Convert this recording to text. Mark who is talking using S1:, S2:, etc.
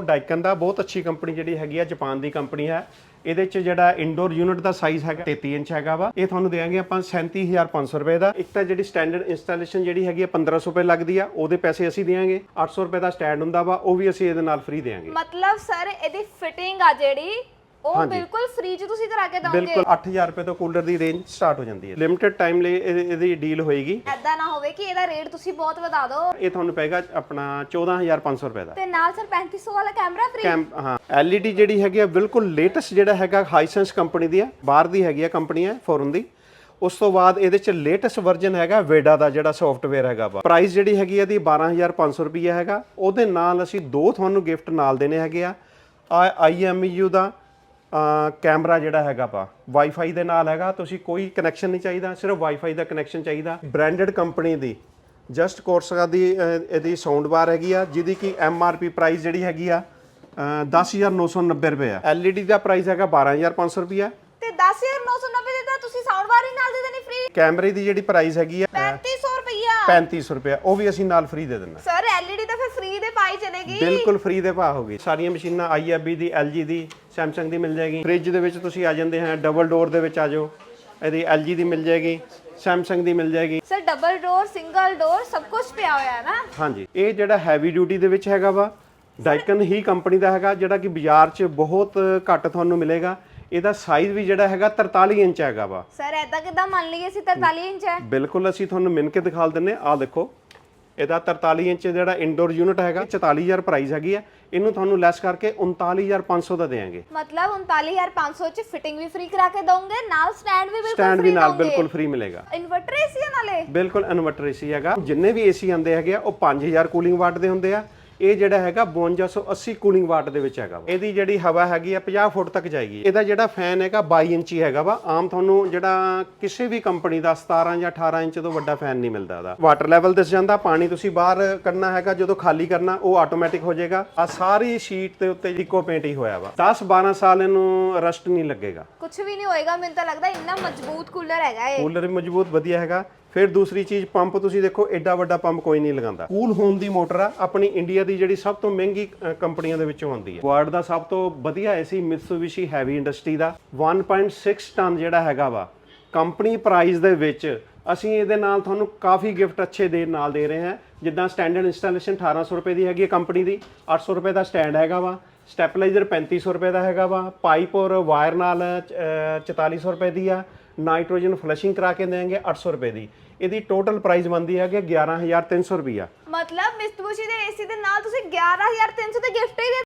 S1: ਡਾਈਕਨ ਦਾ ਬਹੁਤ ਅੱਛੀ ਕੰਪਨੀ ਜਿਹੜੀ ਹੈਗੀ ਆ ਜਾਪਾਨ ਦੀ ਕੰਪਨੀ ਹੈ। ਇਹਦੇ ਚ ਜਿਹੜਾ ਇੰਡੋਰ ਯੂਨਿਟ ਦਾ ਸਾਈਜ਼ ਹੈਗਾ 33 ਇੰਚ ਹੈਗਾ ਵਾ। ਇਹ ਤੁਹਾਨੂੰ ਦੇਵਾਂਗੇ ਆਪਾਂ 37500 ਰੁਪਏ ਦਾ। ਇੱਕ ਤਾਂ ਜਿਹੜੀ ਸਟੈਂਡਰਡ ਇੰਸਟਾਲੇਸ਼ਨ ਜਿਹੜੀ ਹੈਗੀ ਆ 1500 ਰੁਪਏ ਲੱਗਦੀ ਆ, ਉਹਦੇ ਪੈਸੇ ਅਸੀਂ ਦੇਵਾਂਗੇ। 800 ਰੁਪਏ ਦਾ ਸਟੈਂਡ ਹੁੰਦਾ ਵਾ, ਉਹ ਵੀ ਅਸੀਂ ਇਹਦੇ ਨਾਲ ਫ੍ਰੀ ਦੇਵਾਂਗੇ।
S2: ਮਤਲਬ ਸਰ ਇਹਦੀ ਫਿਟਿੰਗ ਆ ਜਿਹੜੀ ਉਹ
S1: ਹਾਂਜੀ।
S2: ਬਿਲਕੁਲ ਫ੍ਰੀ ਚ ਤੁਸੀਂ ਕਰਾ ਕੇ ਦੋਗੇ
S1: ਬਿਲਕੁਲ 8000 ਰੁਪਏ ਤੋਂ ਕੂਲਰ ਦੀ ਰੇਂਜ ਸਟਾਰਟ ਹੋ ਜਾਂਦੀ ਹੈ। ਲਿਮਿਟਿਡ ਟਾਈਮ ਲਈ ਇਹ- ਇਹਦੀ ਡੀਲ ਹੋਏਗੀ।
S2: ਐਦਾਂ ਨਾ ਹੋਵੇ ਕਿ ਇਹਦਾ ਰੇਟ ਤੁਸੀਂ ਬਹੁਤ ਵਧਾ ਦਿਓ
S1: ਇਹ ਤੁਹਾਨੂੰ ਪਏਗਾ ਆਪਣਾ 14500 ਰੁਪਏ ਦਾ।
S2: ਤੇ ਨਾਲ ਸਰ 3500 ਵਾਲਾ ਕੈਮਰਾ ਫ੍ਰੀ
S1: ਕੈਮ ਹਾਂ LED ਜਿਹੜੀ ਹੈਗੀ ਆ ਬਿਲਕੁਲ ਲੇਟੈਸਟ ਜਿਹੜਾ ਹੈਗਾ ਹਾਈਸੈਂਸ ਕੰਪਨੀ ਦੀ ਆ ਬਾਹਰ ਦੀ ਹੈਗੀ ਆ ਕੰਪਨੀ ਹੈ ਫੋਰਨ ਦੀ। ਉਸ ਤੋਂ ਬਾਅਦ ਇਹਦੇ ਚ ਲੇਟੈਸਟ ਵਰਜ਼ਨ ਹੈਗਾ ਵੇਡਾ ਦਾ ਜਿਹੜਾ ਸੌਫਟਵੇਅਰ ਹੈਗਾ ਵਾ। ਪ੍ਰਾਈਸ ਜਿਹੜੀ ਹੈਗੀ ਆ ਇਹਦੀ 12500 ਰੁਪਏ ਹੈਗਾ। ਉਹਦੇ ਨਾਲ ਅਸੀਂ ਦੋ ਤੁਹਾਨੂੰ ਗਿਫਟ ਨਾਲ ਦੇਣੇ ਹੈਗੇ ਆ। IMU ਦਾ ਕੈਮਰਾ ਜਿਹੜਾ ਹੈਗਾ ਵਾ ਵਾਈਫਾਈ ਦੇ ਨਾਲ ਹੈਗਾ ਤੁਸੀਂ ਕੋਈ ਕਨੈਕਸ਼ਨ ਨਹੀਂ ਚਾਹੀਦਾ ਸਿਰਫ ਵਾਈਫਾਈ ਦਾ ਕਨੈਕਸ਼ਨ ਚਾਹੀਦਾ। ਬ੍ਰਾਂਡਡ ਕੰਪਨੀ ਦੀ ਜਸਟ ਕੋਰਸਾ ਦੀ ਇਹਦੀ ਸਾਊਂਡ ਬਾਰ ਹੈਗੀ ਆ ਜਿਹਦੀ ਕੀ ਪੀ ਪ੍ਰਾਈਸ ਜਿਹੜੀ ਹੈਗੀ ਆ ਅਹ, 10990 ਰੁਪਏ ਆ। LED ਦਾ ਪ੍ਰਾਈਸ ਹੈਗਾ 12500 ਰੁਪਏ
S2: ਤੇ 10990 ਦੇ ਤਾਂ ਤੁਸੀਂ ਸਾਊਂਡ ਬਾਰ ਹੀ ਨਾਲ ਦੇ ਦੇਣੀ ਫ੍ਰੀ
S1: ਕੈਮਰੇ ਦੀ ਜਿਹੜੀ ਪ੍ਰਾਈਸ ਹੈਗੀ ਆ
S2: 3500 ਰੁਪਈਆ।
S1: 3500 ਰੁਪਏ ਉਹ ਵੀ ਅਸੀਂ ਨਾਲ ਫ੍ਰੀ ਦੇ ਦਿੰਨਾ
S2: ਸਰ LED ਤਾਂ ਫਿਰ ਦੇ ਪਾਈ ਚਲੇਗੀ।
S1: ਬਿਲਕੁਲ ਫ੍ਰੀ ਦੇ ਭਾਅ ਹੋਗੀ ਸਾਰੀਆਂ ਮਸ਼ੀਨਾਂ IFB ਦੀ LG ਦੀ Samsung ਦੀ ਮਿਲ ਜਾਏਗੀ। ਫ੍ਰਿਜ ਦੇ ਵਿੱਚ ਤੁਸੀਂ ਆ ਜਾਂਦੇ ਹਾਂ ਡਬਲ ਡੋਰ ਦੇ ਵਿੱਚ ਆ ਜਾਓ। ਇਹਦੀ LG ਦੀ ਮਿਲ ਜਾਏਗੀ Samsung ਦੀ ਮਿਲ ਜਾਏਗੀ।
S2: Sir double door single door ਸਭ ਕੁਝ ਪਿਆ ਹੋਇਆ ਹੈ ਨਾ?
S1: ਹਾਂਜੀ। ਇਹ ਜਿਹੜਾ ਹੈਵੀ ਡਿਊਟੀ ਦੇ ਵਿੱਚ ਹੈਗਾ ਵਾ ਡਾਈਕਨ ਹੀ ਕੰਪਨੀ ਦਾ ਹੈਗਾ ਜਿਹੜਾ ਕਿ ਬਾਜ਼ਾਰ 'ਚ ਬਹੁਤ ਘੱਟ ਤੁਹਾਨੂੰ ਮਿਲੇਗਾ। ਇਹਦਾ ਸਾਈਜ਼ ਵੀ ਜਿਹੜਾ ਹੈਗਾ 43 ਇੰਚ ਹੈਗਾ ਵਾ।
S2: ਸਰ ਐਦਾਂ ਕਿਦਾਂ ਮੰਨ ਲਈਏ ਅਸੀਂ 43 ਇੰਚ ਹੈ?
S1: ਬਿਲਕੁਲ ਅਸੀਂ ਤੁਹਾਨੂੰ ਮਿਣ ਕੇ ਦਿਖਾ ਦਿੰਨੇ ਆ ਦੇਖੋ ਇਹਦਾ 43 ਇੰਚ ਜਿਹੜਾ ਇੰਡੋਰ ਯੂਨਿਟ ਹੈਗਾ 44000 ਪ੍ਰਾਈਸ ਹੈਗੀ ਆ ਇਹਨੂੰ ਤੁਹਾਨੂੰ ਲੈਸ ਕਰਕੇ 39500 ਦਾ ਦੇਵਾਂਗੇ।
S2: ਮਤਲਬ 39500 ਚ ਫਿਟਿੰਗ ਵੀ ਫ੍ਰੀ ਕਰਾ ਕੇ ਦੋਗੇ ਨਾਲ ਸਟੈਂਡ ਵੀ ਬਿਲਕੁਲ
S1: ਸਟੈਂਡ ਵੀ ਨਾਲ। ਬਿਲਕੁਲ ਫ੍ਰੀ ਮਿਲੇਗਾ।
S2: ਇਨਵਰਟਰ ਏਸੀ ਨਾਲੇ?
S1: ਬਿਲਕੁਲ ਇਨਵਰਟਰ ਏਸੀ ਹੈਗਾ। ਜਿੰਨੇ ਵੀ ਏਸੀ ਆਂਦੇ ਹੈਗੇ ਆ ਉਹ 5000 ਕੂਲਿੰਗ ਵਾਟ ਦੇ ਹੁੰਦੇ ਆ। ਇਹ ਜਿਹੜਾ ਹੈਗਾ 5280 ਕੂਲਿੰਗ ਵਾਟ ਦੇ ਵਿੱਚ ਹੈਗਾ ਵਾ। ਇਹਦੀ ਜਿਹੜੀ ਹਵਾ ਹੈਗੀ ਆ 50 ਫੁੱਟ ਤੱਕ ਜਾਏਗੀ। ਇਹਦਾ ਜਿਹੜਾ ਫੈਨ ਹੈਗਾ 22 ਇੰਚੀ ਹੈਗਾ ਵਾ। ਆਮ ਤੁਹਾਨੂੰ ਜਿਹੜਾ ਕਿਸੇ ਵੀ ਕੰਪਨੀ ਦਾ 17 ਜਾਂ 18 ਇੰਚ ਤੋਂ ਵੱਡਾ ਫੈਨ ਨਹੀਂ ਮਿਲਦਾ ਇਹਦਾ। ਵਾਟਰ ਲੈਵਲ ਦਿਸ ਜਾਂਦਾ ਪਾਣੀ ਤੁਸੀਂ ਬਾਹਰ ਕੱਢਣਾ ਹੈਗਾ ਜਦੋਂ ਖਾਲੀ ਕਰਨਾ ਉਹ ਆਟੋਮੈਟਿਕ ਹੋ ਜਾਏਗਾ। ਆ ਸਾਰੀ ਸ਼ੀਟ ਦੇ ਉੱਤੇ ਇਕੋ ਪੇਂਟ ਹੀ ਹੋਇਆ ਵਾ। 10 12 ਸਾਲ ਇਹਨੂੰ ਰਸਟ ਨਹੀਂ ਲੱਗੇਗਾ।
S2: ਕੁਝ ਵੀ ਨਹੀਂ ਹੋਏਗਾ ਮੈਨੂੰ ਤਾਂ ਲੱਗਦਾ ਇੰਨਾ ਮਜ਼ਬੂਤ ਕੂਲਰ ਹੈਗਾ ਇਹ।
S1: ਕੂਲਰ ਵੀ ਮਜ਼ਬੂਤ ਵਧੀਆ ਹੈਗਾ। ਫਿਰ ਦੂਸਰੀ ਚੀਜ਼ ਪੰਪ ਤੁਸੀਂ ਦੇਖੋ ਐਡਾ ਵੱਡਾ ਪੰਪ ਕੋਈ ਨਹੀਂ ਲਗਾਉਂਦਾ। ਕੂਲ ਹੋਮ ਦੀ ਮੋਟਰ ਆ ਆਪਣੀ ਇੰਡੀਆ ਦੀ ਜਿਹੜੀ ਸਭ ਤੋਂ ਮਹਿੰਗੀ ਅ, ਕੰਪਨੀਆਂ ਦੇ ਵਿੱਚੋਂ ਆਉਂਦੀ ਹੈ। ਵਰਲਡ ਦਾ ਸਭ ਤੋਂ ਵਧੀਆ ਏਸੀ ਮਿਤਸੂਬਿਸ਼ੀ ਹੈਵੀ ਇੰਡਸਟਰੀ ਦਾ। 1.6 ਟਨ ਜਿਹੜਾ ਹੈਗਾ ਵਾ ਕੰਪਨੀ ਪ੍ਰਾਈਸ ਦੇ ਵਿੱਚ ਅਸੀਂ ਇਹਦੇ ਨਾਲ ਤੁਹਾਨੂੰ ਕਾਫੀ ਗਿਫਟ ਅੱਛੇ ਦੇ ਨਾਲ ਦੇ ਰਹੇ ਹਾਂ। ਜਿੱਦਾਂ ਸਟੈਂਡਰਡ ਇੰਸਟਾਲੇਸ਼ਨ 1800 ਰੁਪਏ ਦੀ ਹੈਗੀ ਹੈ ਕੰਪਨੀ ਦੀ 800 ਰੁਪਏ ਦਾ ਸਟੈਂਡ ਹੈਗਾ ਵਾ। ਸਟੈਪਲਾਈਜ਼ਰ 3500 ਰੁਪਏ ਦਾ ਹੈਗਾ ਵਾ। ਪਾਈਪ ਔਰ ਵਾਇਰ ਨਾਲ ਅ, 4400 ਰੁਪਏ ਦੀ ਆ। ਨਾਈਟ੍ਰੋਜਨ ਫਲਸ਼ਿੰਗ ਕਰਾ ਕੇ ਦੇਣਗੇ 800 ਰੁਪਏ ਦੀ। ਇਹਦੀ ਟੋਟਲ ਪ੍ਰਾਈਸ ਬਣਦੀ ਹੈਗੀ 11300 ਰੁਪਈਆ।
S2: ਮਤਲਬ ਮਿਸਤਬੂਸ਼ੀ ਦੇ ਏਸੀ ਦੇ ਨਾਲ ਤੁਸੀਂ 11300 ਦੇ ਗਿਫਟ ਹੀ ਦੇ